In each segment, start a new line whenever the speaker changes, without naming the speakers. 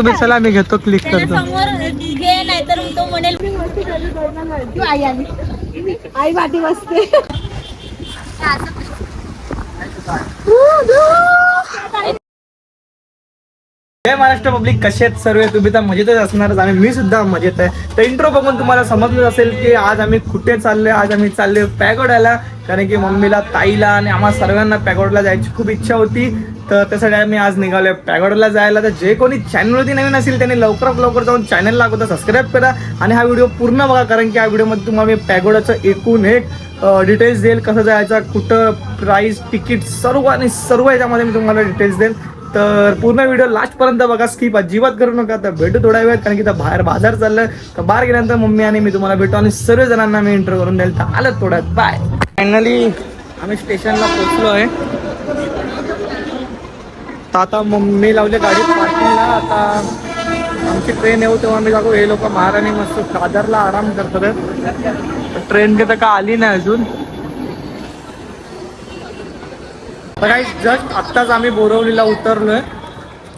तुम्ही चला मी घेतो क्लिक करतो.
समोर घे नाही तर तो म्हणेल
आई आली. आई पाठी बसते.
जय महाराष्ट्र पब्लिक कसे आहेत सर्व? तुम्ही तर मजेतच असणारच. आणि मी सुद्धा मजेत आहे. तर इंट्रो बघून तुम्हाला समजलं असेल की आज आम्ही कुठे चाललोय? आज आम्ही चाललोय पॅगोड्याला कारण की मम्मीला ताईला आणि आम्हा सर्वांना पॅगोडला जायची खूप इच्छा होती. तर त्यासाठी आम्ही आज निघालोय पॅगोडला जायला. तर जे कोणी चॅनलवरती नवीन असेल त्यांनी लवकरात लवकर जाऊन चॅनलला अगोदर सबस्क्राईब करा. आणि हा व्हिडिओ पूर्ण बघा कारण की या व्हिडिओमध्ये तुम्हाला मी पॅगोडाचं एकूण एक डिटेल्स देईल कसं जायचं कुठं प्राईस तिकीट सर्व आणि सर्व याच्यामध्ये मी तुम्हाला डिटेल्स देईल. तर पूर्ण व्हिडिओ लास्ट पर्यंत बघा स्किप अजिबात करू नका. तर भेटू थोड्या वेळात कारण की तर बाहेर बाजार चाललंय. तर बाहेर गेल्यानंतर मम्मी आणि मी तुम्हाला भेटू आणि सर्व जणांना मी इंटरव्ह्यू करून द्याल तर आलं थोड्यात. बाय फायनली आम्ही स्टेशनला पोहोचलो आहे. तर आता मम्मी लावले गाडी पार्किंगला आता आमची ट्रेन येऊ तेव्हा मी जागो हे लोक महाराणी मस्त दादरला आराम करतात. ट्रेन तर का आली नाही अजून. काही जस्ट आत्ताच आम्ही बोरवलीला उतरलोय.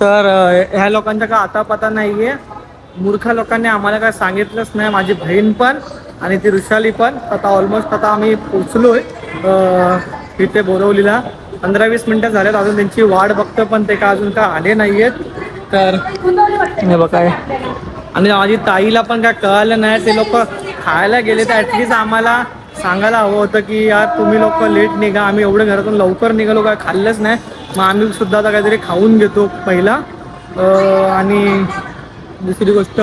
तर ह्या लोकांचा काय आता पता नाहीये. मूर्ख लोकांनी आम्हाला काय सांगितलंच नाही माझी बहीण पण आणि ती ऋषाली पण. आता ऑलमोस्ट आता आम्ही पोचलोय आहे इथे बोरवलीला. पंधरा वीस मिनिटं झाल्यात अजून त्यांची वाट बघतो पण ते का अजून का आले नाहीयेत. तर हे बघा आणि माझी ताईला पण काय कळलं नाही ते लोक खायला गेले तर ॲटलिस्ट आम्हाला सांगायला हवं होतं की यार तुम्ही लोक लेट निघा आम्ही एवढं घरातून लवकर निघालो काय खाल्लंच नाही. मग आम्ही सुद्धा आता काहीतरी खाऊन घेतो पहिला. आणि दुसरी गोष्ट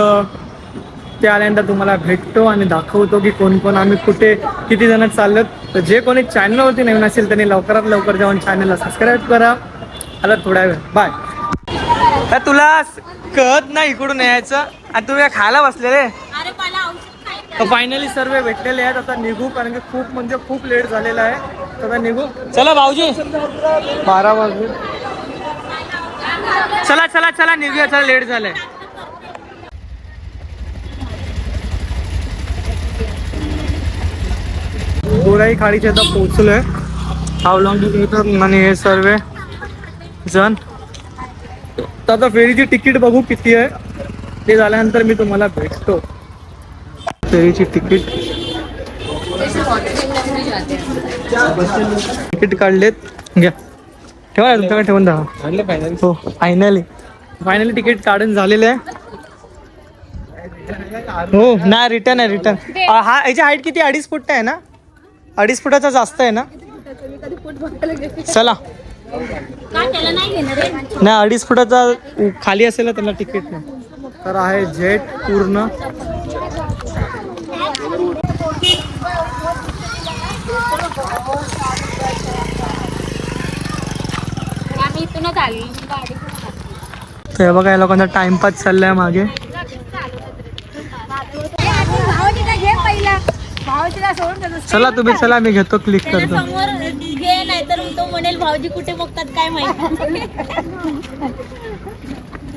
ते आल्यानंतर तुम्हाला भेटतो आणि दाखवतो की कोण कोण आम्ही कुठे किती जण चाललो तर जे कोणी चॅनलवरती नवीन असेल त्यांनी लवकरात लवकर जाऊन चॅनलला सबस्क्राईब करा. आला थोड्या वेळ. बाय तुला कळत नाही इकडून यायचं. आणि तुम्ही खायला बसले रे
अरे मला औषध खायचं
तर फायनली सर्व भेटलेले आहेत. आता निघू कारण की खूप म्हणजे खूप लेट झालेला आहे. तर आता निघू. चला भाऊजी. बारा वाजले. चला चला चला निघूया. चला लेट झालंय. गोराई खाडीच्या आता पोहोचलोय. अवलंबून येतात आणि हे सर्व जण. तर आता फेरीची तिकीट बघू किती आहे. ते झाल्यानंतर मी तुम्हाला भेटतो. फेरीची तिकीट. तिकीट काढलेत. घ्या. ठेवा तुमच्याकडे ठेवून दहा हो फायनली फायनली तिकीट काढून झालेलं आहे. हो ना रिटर्न आहे रिटर्न हा याची हाईट किती? अडीच फुट आहे ना? अडीच फुटाचा जास्त आहे ना? चला.
नाही
अडीच फुटाचा खाली असेल ना त्यांना तिकीट नाही. तर आहे जेट पूर्ण.
आम्ही इथूनच आली. गाडी
हे बघा या लोकांचा टाइमपास चाललाय मागे. चला तुम्ही चला मी घेतो क्लिक करतो.
समोर घे नाही तर तो म्हणेल भाऊजी कुठे बघतात काय माहिती.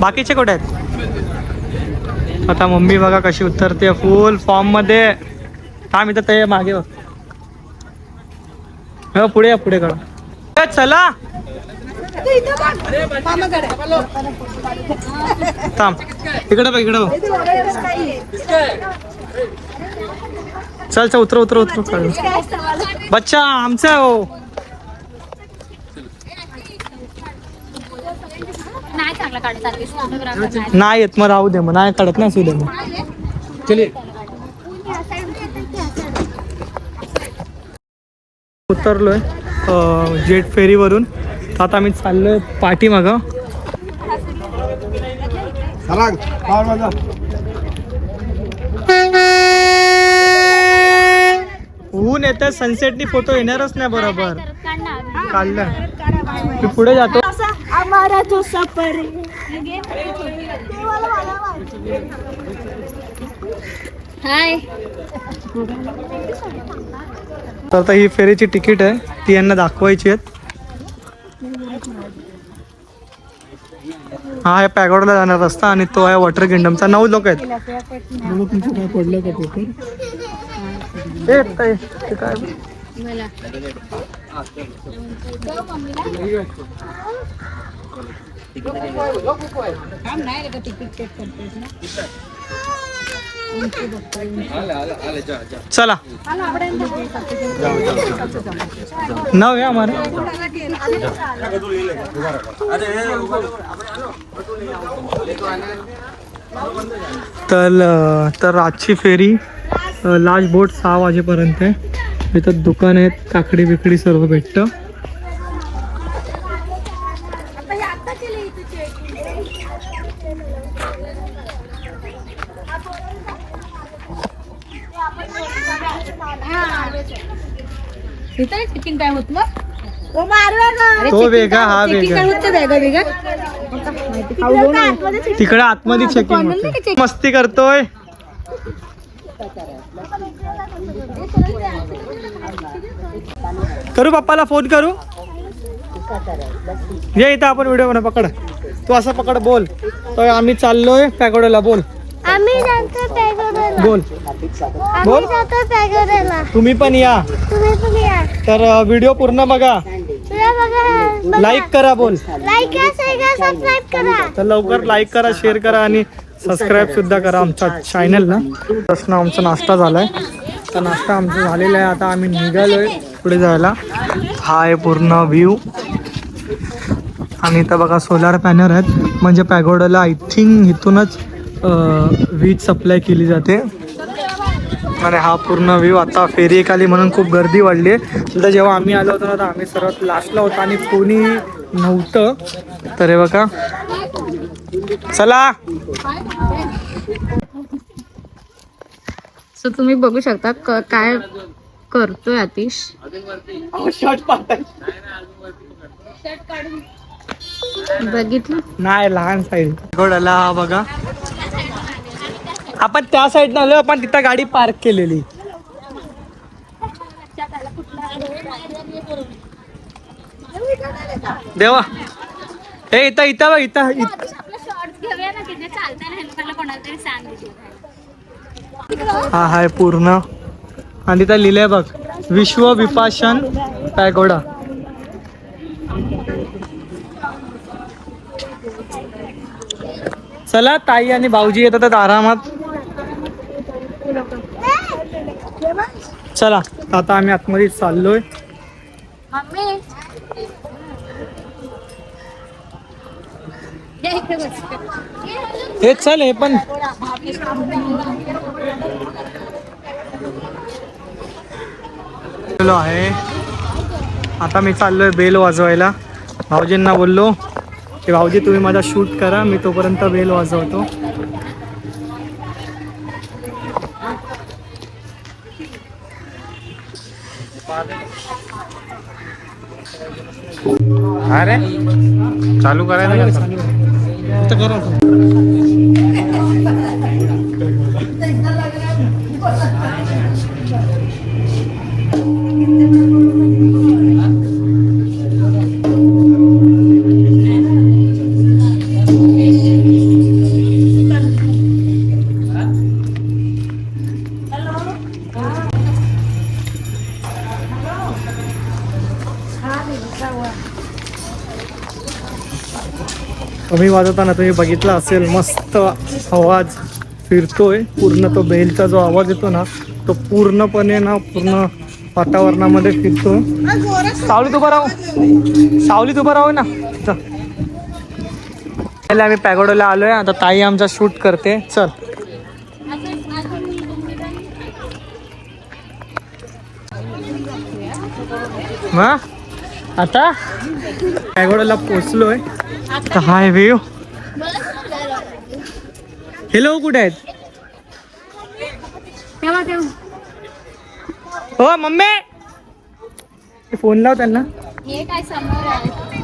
बाकीचे कुठे आहेत? आता मम्मी बघा कशी उतरते फुल फॉर्ममध्ये. थांब इथं ते मागे हो पुढे या पुढे करा. चला. थांब. इकडे बघ इकडे चल चल उतर उतर उतर बच्चा आमचा आहे हो.
नाही चांगला काढत आलीस फोटोग्राफर नाही
नाही. येत मग राहू दे मग नाही काढत ना असू दे मग चले? उतरलोय अं, जेट फेरीवरून. तर आता आम्ही चाललोय पाठीमागं. ऊन येतं सनसेटनी फोटो येणारच नाही बरोबर. काढलं. मी पुढे जातो.
हमारा तो सफर है.
हाय।
तर आता ही फेरीची तिकीट आहे ती यांना दाखवायची आहेत. हा आहे पॅगोडला जाणार रस्ता आणि तो आहे वॉटर किंगडमचा. नऊ लोक आहेत. काय? पडलं का पेपर
मला
चला. नव है हमारे तर तर आजची फेरी लास्ट बोट सहा वाजेपर्यंत आहे. इथं दुकान आहेत काकडी बिकडी सर्व भेटतं
आता हे आता केलं इथे check.
इथं चेकिंग काय होत मग?
ओ मारूया ना.
तो वेगळा हा
चेकिंग काय
वेगळा
होतं वेगळं वेगळं
तिकडे आतमध्ये
चेकिंग मस्ती करतोय. करू पप्पाला फोन करू? ये इथं आपण व्हिडिओ बनव पकड. तू असं पकड बोल. तर आम्ही चाललोय पॅगोड्याला बोल.
आम्ही जातो
बोल. बोल. तुम्ही पण या. तर व्हिडिओ पूर्ण बघा. लाईक करा बोल. तर लवकर लाईक करा शेअर करा आणि सबस्क्राईब सुद्धा करा आमच्या चॅनलला प्रश्न आमचा नाश्ता झालाय. तर नाश्ता आमचा झालेला आहे. आता आम्ही निघालोय पुढे जायला. हा आहे पूर्ण व्ह्यू आणि इथं बघा सोलार पॅनल आहेत. म्हणजे पॅगोडाला आय थिंक इथूनच वीज सप्लाय केली जाते. आणि हा पूर्ण व्ह्यू आता फेरी एक आली म्हणून खूप गर्दी वाढली आहे. तर जेव्हा आम्ही आलो होतो ना तर आम्ही सर्वात लास्टला होतो आणि कोणी नव्हतं. तर हे बघा. चला.
सो तुम्ही बघू शकता काय करतोय आतिश. बघितलं?
नाही लहान साईड घोडाला हा बघा. आपण त्या साईडनं आलो आपण तिथं गाडी पार्क केलेली. देवा. हे इथं इथं बघ इथं हा हाय पूर्ण. आणि तिथं लिहिलंय बघ विश्व विपाशन पॅगोडा. चला ताई आणि भाऊजी येतात आरामात. चला. आता आम्ही आतमध्ये चाललोय. हे चल हे पण. आहे. आता मी चाललोय बेल वाजवायला. भाऊजींना बोललो की भाऊजी तुम्ही माझा शूट करा मी तोपर्यंत बेल वाजवतो.
चालू करायचं का?
इथं करा वाजवताना तुम्ही बघितला असेल मस्त आवाज फिरतोय. पूर्ण तो बेलचा जो आवाज येतो ना तो पूर्णपणे ना पूर्ण वातावरणामध्ये फिरतो. सावलीत उभं राहू. सावलीत उभं राहू ना. इथं. पहिले आम्ही पॅगोडोला आलोय. आता ताई आमचा शूट करते. चल. मग आता? पॅगोडोला पोचलोय हाय व्ह्यू हॅलो कुठे आहेत? हो मम्मी! फोन लाव त्यांना.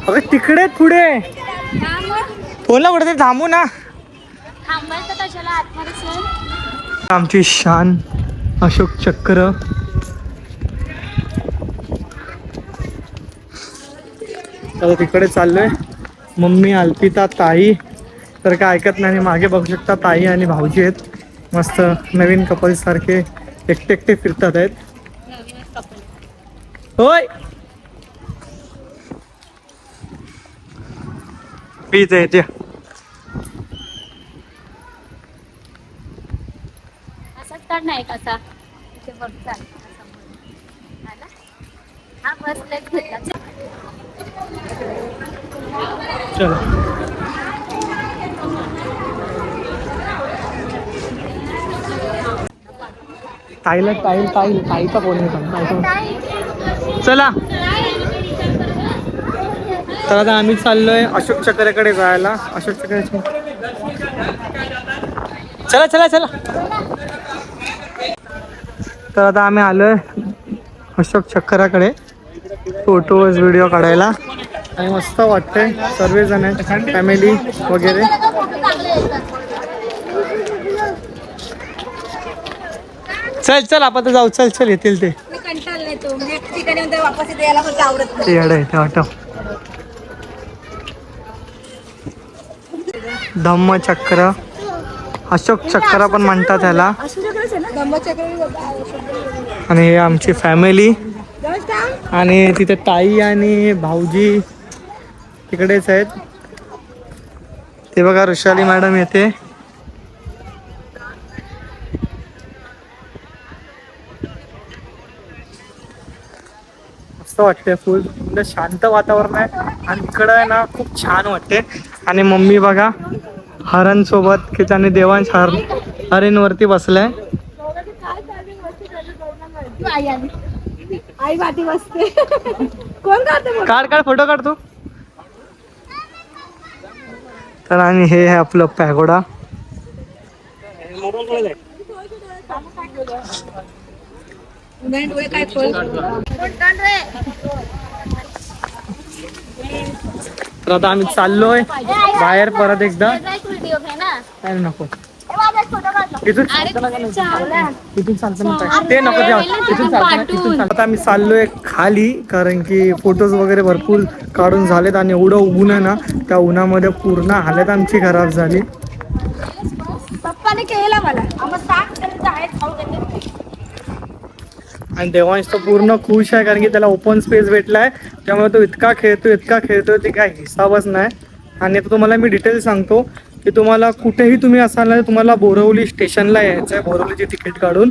अगं तिकडे पुढे. फोन लाव कुठे थांबू ना. आमची शान अशोक चक्र. तिकडे चाललोय. मम्मी अल्पिता ताई. तर काय ऐकत नाही आणि मागे बघू शकता ताई आणि भाऊजी आहेत. मस्त नवीन कपल सारखे एकटे एकटे फिरतात आहेत. होय! पीत आहे ते
नाही कसा. हा ना? हा
चलो. ताईला ताई ताई ताईचा फोन येतो. चला. तर आता आम्ही चाललोय अशोक चक्रेकडे जायला. अशोक चक्रे चला चला चला. तर आता आम्ही आलोय अशोक चक्राकडे. फोटोज व्हिडिओ काढायला. आणि मस्त वाटतंय सर्वजण आहेत फॅमिली वगैरे. चल चल आपण आता जाऊ. चल चल येतील ते. धम्मचक्र. अशोक चक्र पण म्हणतात त्याला आणि हे आमची फॅमिली आणि तिथे ताई आणि भाऊजी. तिकडेच आहेत. ते बघा ऋषाली मॅडम येते. मस्त वाटते फुल. म्हणजे शांत वातावरण आहे आणि इकडं आहे ना खूप छान वाटते आणि मम्मी बघा हरण सोबत की त्याने देवांश हर हरीणवरती बसलाय.
आई पाठी बसते. कोण काढते
काढ काढ फोटो काढ तू तर आणि हे आहे आपलं पॅगोडा. तर आता आम्ही चाललोय बाहेर परत एकदा.
व्हिडिओ घे ना.
काय नको. इथून इथून चालतं ना काय? ते नको द्या इथून चालतं ना, इथून चालतं आता आम्ही चाललोय खाली कारण की फोटोज वगैरे भरपूर काढून झालेत आणि एवढं ऊन आहे ना त्या उन्हामध्ये पूर्ण हालत आमची खराब झाली.
पप्पाने केला मला.
आणि देवांश तर पूर्ण खुश आहे कारण की त्याला ओपन स्पेस भेटलाय. त्यामुळे तो इतका खेळतो इतका खेळतो ते काय हिसाबच नाही. आणि आता तुम्हाला मी डिटेल सांगतो. की तुम्हाला कुठेही तुम्ही असाल ना तुम्हाला बोरवली स्टेशनला यायचं आहे बोरवलीची तिकीट काढून.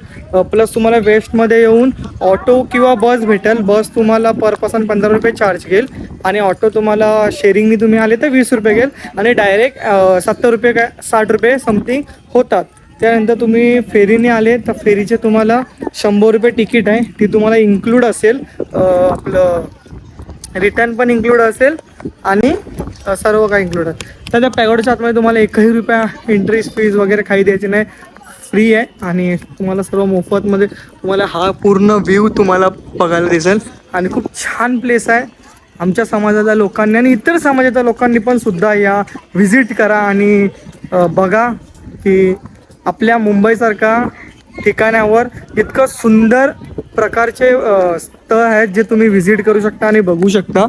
प्लस तुम्हाला वेस्टमध्ये येऊन ऑटो किंवा बस भेटेल. बस तुम्हाला पर पर्सन पंधरा रुपये चार्ज घेईल. आणि ऑटो तुम्हाला शेअरिंगनी तुम्ही आले तर वीस रुपये घेईल. आणि डायरेक्ट सत्तर रुपये काय साठ रुपये समथिंग होतात. त्यानंतर तुम्ही फेरीने आले तर फेरीचे तुम्हाला शंभर रुपये तिकीट आहे. ती तुम्हाला इन्क्लूड असेल. आपलं रिटर्न पण इन्क्लूड असेल. आणि सर्व काही इन्क्लूड आहे तर त्या पॅगोडच्या आतमध्ये तुम्हाला एकही रुपया एंट्री फीज वगैरे काही द्यायची नाही. फ्री आहे आणि तुम्हाला सर्व मोफतमध्ये तुम्हाला हा पूर्ण व्ह्यू तुम्हाला बघायला दिसेल. आणि खूप छान प्लेस आहे. आमच्या समाजाच्या लोकांनी आणि इतर समाजाच्या लोकांनी पण सुद्धा या व्हिजिट करा आणि बघा की आपल्या मुंबईसारखा ठिकाणावर इतकं सुंदर प्रकारचे स्थळ आहेत जे तुम्ही व्हिजिट करू शकता आणि बघू शकता.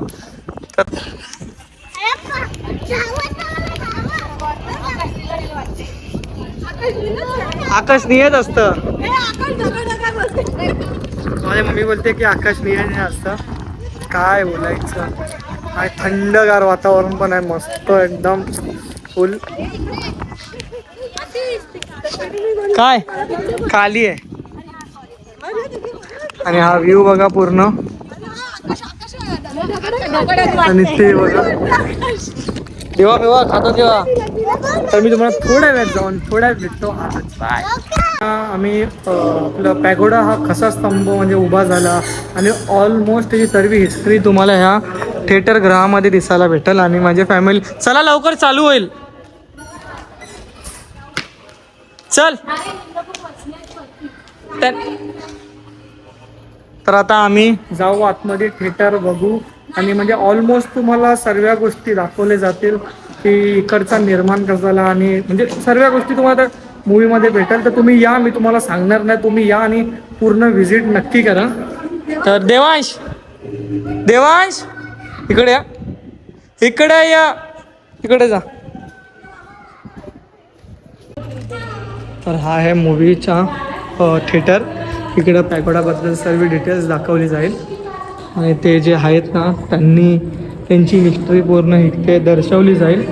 आकाश नियत असतं. माझी मम्मी बोलते की आकाश नियत असतं. काय बोलायचं? काय थंडगार वातावरण पण आहे मस्त एकदम फुल. काय? काली आहे. आणि हा व्ह्यू बघा पूर्ण. आणि ते बघा. तेव्हा तेव्हा खातो तेव्हा तर मी तुम्हाला थोड्या वेळात जाऊन थोड्या वेळात भेटतो. बाय आम्ही आपलं पॅगोडा हा कसा स्तंभ म्हणजे उभा झाला आणि ऑलमोस्ट त्याची सर्व हिस्ट्री तुम्हाला ह्या थिएटर ग्रहामध्ये दिसायला भेटेल आणि माझी फॅमिली चला लवकर चालू होईल. चल. तर आता आम्ही जाऊ आतमध्ये थिएटर बघू. आणि म्हणजे ऑलमोस्ट तुम्हाला सर्व गोष्टी दाखवले जातील की इकडचा निर्माण कसा झाला आणि म्हणजे सर्व गोष्टी तुम्हाला मूवीमध्ये भेटेल. तर तुम्ही या मी तुम्हाला सांगणार नाही. तुम्ही या आणि पूर्ण व्हिजिट नक्की करा. तर देवांश देवांश इकडे या. इकडे या. इकडे जा. तर हा आहे मूवीचा थिएटर इकडं पॅकोडाबद्दल सर्व डिटेल्स दाखवली जाईल. आणि ते जे आहेत ना त्यांनी त्यांची हिस्ट्री पूर्ण इथे दर्शवली जाईल.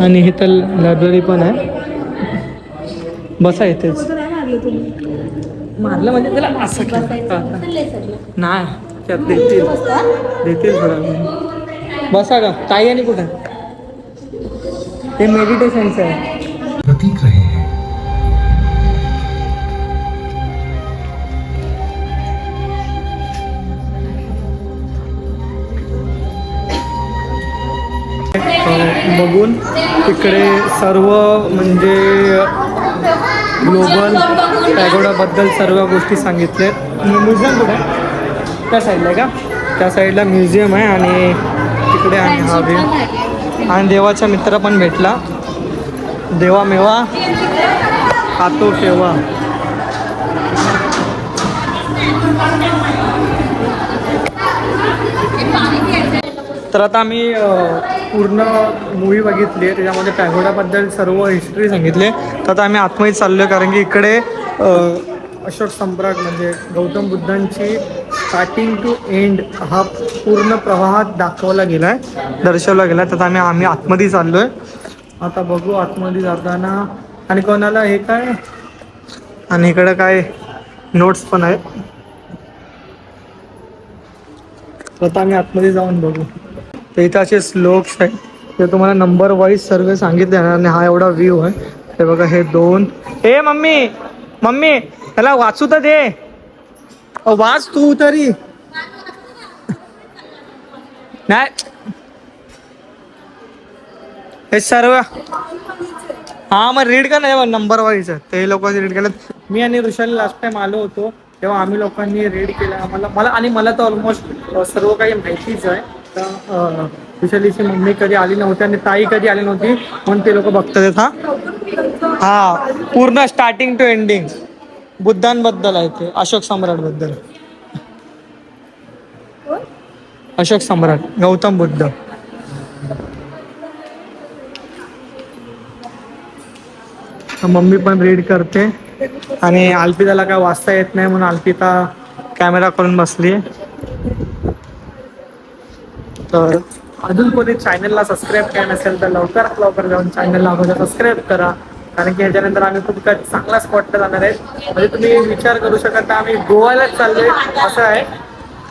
आणि हे तर लायब्ररी पण आहे. बसा इथेच. मारलं म्हणजे त्याला असं नाही त्यात देतील. देतील थोडा. बसा का ताई आणि कुठं? ते मेडिटेशनचं आहे.
प्रतीक
बघून तिकडे सर्व म्हणजे ग्लोबल पॅगोडाबद्दल सर्व गोष्टी सांगितल्या. म्युझियम कुठे? त्या साईडला आहे का? त्या साईडला म्युझियम आहे आणि तिकडे आणि हा व्ह्यू आणि देवाचा मित्र पण भेटला. देवा मेवा खातो केव्हा तर आता आम्ही पूर्ण मूवी बघितली आहे. त्याच्यामध्ये पॅगोडाबद्दल सर्व हिस्ट्री सांगितली तर आता आम्ही आतमध्ये चाललो आहे कारण की इकडे अशोक सम्राट म्हणजे गौतम बुद्धांची स्टार्टिंग टू एंड हा पूर्ण प्रवाहात दाखवला गेला आहे दर्शवला गेला आहे तर आम्ही आम्ही आतमध्ये चाललो आहे आता बघू आतमध्ये जाताना. आणि कोणाला हे काय? आणि इकडं काय? नोट्स पण आहेत. तर आता आम्ही आतमध्ये जाऊन बघू. तर इथं असे स्लोप्स आहेत. ते तुम्हाला नंबर वाईज सर्व सांगितले आणि हा एवढा व्ह्यू आहे. हे बघा हे दोन. ए मम्मी! मम्मी! त्याला वाचू तर दे. वाच तू तरी. नाही. हे सर्व हा मग रीड का नाही नंबर वाईज ते लोक रीड केलं. मी आणि ऋषाली लास्ट टाइम आलो होतो. तेव्हा आम्ही लोकांनी रीड केला. आम्हाला मला आणि मला तर ऑलमोस्ट सर्व काही माहितीच आहे. तर मम्मी कधी आली नव्हती आणि ताई कधी आली नव्हती म्हणून ते लोक बघतात हा हा पूर्ण स्टार्टिंग टू एंडिंग बुद्धांबद्दल आहे ते अशोक सम्राटबद्दल. अशोक सम्राट गौतम बुद्ध. मम्मी पण रीड करते. आणि अल्पिताला काय वाचता येत नाही म्हणून अल्पिता कॅमेरा करून बसली. तर अजून कोणी चॅनलला सबस्क्राईब केलं नसेल तर लवकरात लवकर जाऊन चॅनलला अगोदर सबस्क्राईब करा. कारण की ह्याच्यानंतर आम्ही खूप काय चांगला स्पॉटला जाणार आहे म्हणजे तुम्ही विचार करू शकता आम्ही गोव्यालाच चाललोय. असं आहे.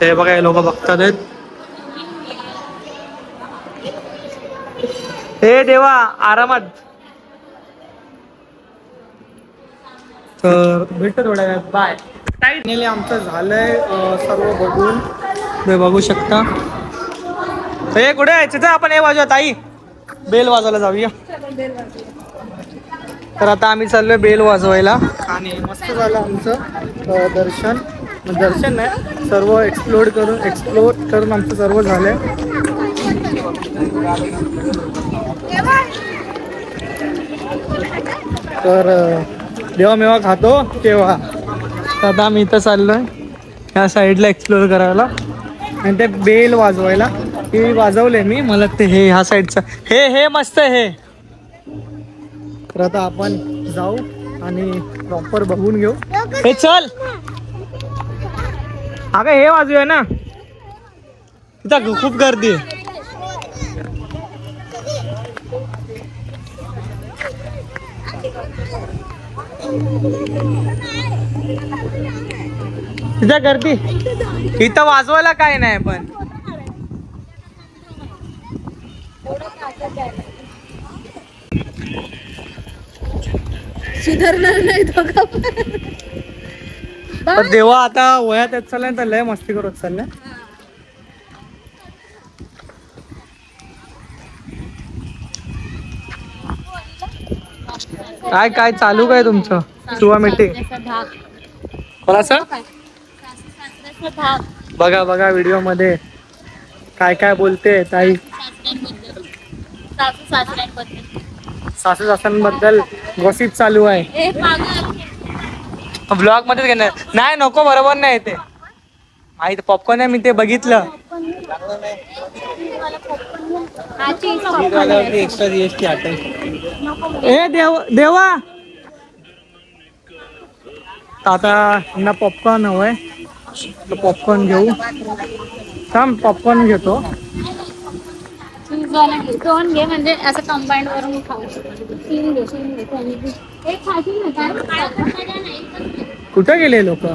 ते बघा हे लोक बघतात आहेत. हे देवा आरामात. तर भेटतो थोड्या वेळात. बाय फायनली आमचं झालंय सर्व बघून. तुम्ही बघू शकता. हे कुठे आहे? तिथं आपण हे वाजवा ताई. बेल वाजवायला जाऊया. तर आता आम्ही चाललोय बेल वाजवायला. आणि मस्त झालं आमचं दर्शन. दर्शन नाही सर्व एक्सप्लोर करून एक्सप्लोर करून आमचं सर्व झालंय. तर जेव्हा मेवा खातो तेव्हा. तर आता आम्ही इथं चाललोय ह्या साईडला एक्सप्लोर करायला. आणि ते बेल वाजवायला. ते वाजवले मी मला ते हे ह्या साईडचा. हे हे मस्त हे. तर आता आपण जाऊ आणि प्रॉपर बघून घेऊ. हे चल. अगं हे वाजूया ना. तिथं खूप गर्दी आहे. तिथं गर्दी. इथं वाजवायला काय नाही पण.
सुधारणार नाही दोघं पण.
देवा आता वयात येत चाललाय तर लय मस्ती करत चाललाय. काय काय चालू काय तुमचं? सुवा मीटिंग बघा बघा व्हिडिओमध्ये काय काय बोलते ताई.
सासू सासऱ्यांबद्दल.
सासू सासऱ्यांबद्दल गॉसिप चालू आहे.
पागल
ब्लॉग मध्येच घेणार. नाही नको बरोबर नाही ते. माहीत पॉपकॉर्न आहे मी ते बघितलं.
हा चीज popcorn आहे.
एक्स्ट्रा जीएसटी ए देव देवा. आता यांना पॉपकॉर्न हवंय. पॉपकॉर्न घेऊ. थांब पॉपकॉर्न घेतो.
घे. दोन घे म्हणजे असं कंबाईंड वरून खाऊ शकतो तीन घे तीन घे त्याने घे. एक खाशील ना काय?
कुठं गेले लोक?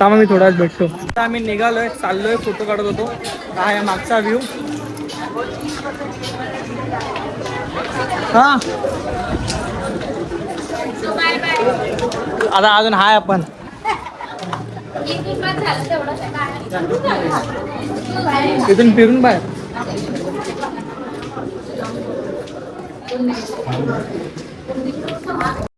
थांबा मी थोडाच भेटतो. आता आम्ही निघालोय चाललोय फोटो काढत होतो. हा आहे मागचा व्ह्यू हा. आता अजून हाय आपण. इथून फिरून बाहेर. 我们每次都是我们每次都是这么